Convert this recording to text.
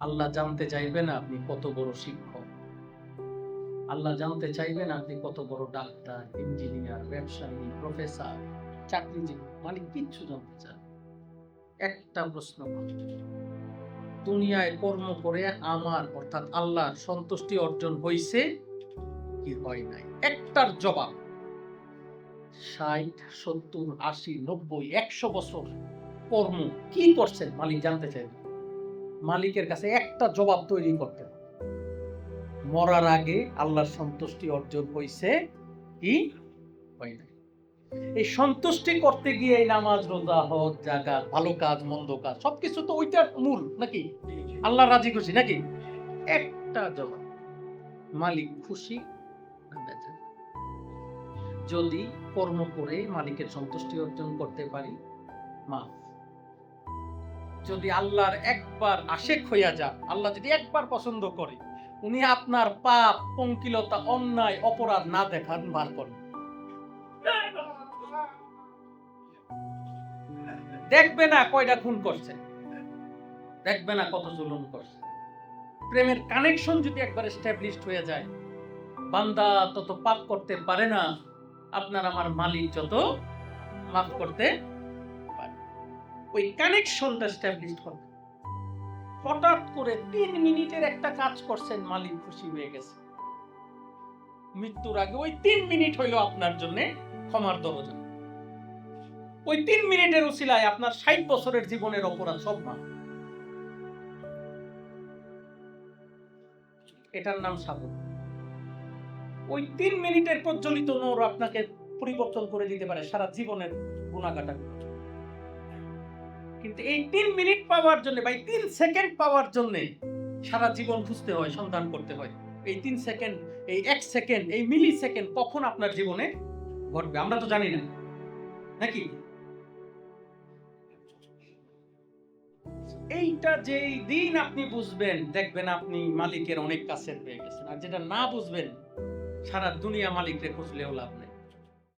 আল্লাহ জানতে চাইবেন আপনি কত বড় শিক্ষক। আল্লাহ জানতে চাইবেন আপনি কত বড় ডাক্তার, ইঞ্জিনিয়ার, ব্যবসায়ী, প্রফেসর, চাকরিজীবী মানে কিচ্ছু জানতে চান। একটা প্রশ্ন দুনিয়ায় কর্ম করে আমার অর্থাৎ আল্লাহ সন্তুষ্টি অর্জন হইছে কি হয় নাই? একটার জবাব, ষাট, সত্তর, আশি, নব্বই, একশো বছর কর্ম কি করছেন? মালিক জানতে চাইবেন। মালিকের কাছে একটা জবাব তৈরি করতে হবে। মরার আগে আল্লাহর সন্তুষ্টি অর্জন হইছে কি? হয় নাই। এই সন্তুষ্টি করতে গিয়ে এই নামাজ রোজা হজ জাকাত ভালো কাজ মন্দ কাজ সবকিছু তো ওইটার মূল নাকি? আল্লাহ রাজি খুশি নাকি? একটা জবাব মালিক খুশি যদি কর্ম করে মালিকের সন্তুষ্টি অর্জন করতে পারি মাফ। যদি আল্লাহর একবার আশেক হইয়া যা আল্লাহ যদি একবার পছন্দ করে, উনি আপনার পাপ, পঙ্কিলতা, অন্যায়, অপরাধ না দেখান, বার করেন। দেখবে না কয়টা খুন করছে। দেখবে না কত জুলুম করছে। প্রেমের কানেকশন যদি একবার এস্টাবলিশড হয়ে যায়, বান্দা তত পাপ করতে পারে না, আপনার আমার মালিক যত মাফ করতে ওই কানেকশনটা এস্টাবলিশড করবে হঠাৎ করে তিন মিনিটের একটা কাজ করছেন মালিক খুশি হয়ে গেছে। মৃত্যুর আগে ওই তিন মিনিট হইল আপনার জন্য ক্ষমার দরজা। ওই তিন মিনিটের উসিলায় আপনার ষাট বছরের জীবনের অপরাধ সব মাফ। এটার নাম সাবর ওই তিন মিনিটের প্রজ্বলিত নূর আপনাকে পরিবর্তন করে দিতে পারে সারা জীবনের গুণাগাটা। কিন্তু এই তিন মিনিট পাওয়ার জন্য বা তিন সেকেন্ড পাওয়ার জন্য সারা জীবন খুঁজতে হয়, সন্ধান করতে হয়। এই তিন সেকেন্ড, এই এক সেকেন্ড, এই মিলি সেকেন্ড কখন আপনার জীবনে ঘটবে? আমরা তো জানি না। নাকি? এইটা যেই দিন আপনি বুঝবেন, দেখবেন আপনি মালিকের অনেক কাছের পেয়ে গেছেন। আর যেটা না বুঝবেন, সারা দুনিয়া মালিকরে খুঁজলেও লাভ নেই।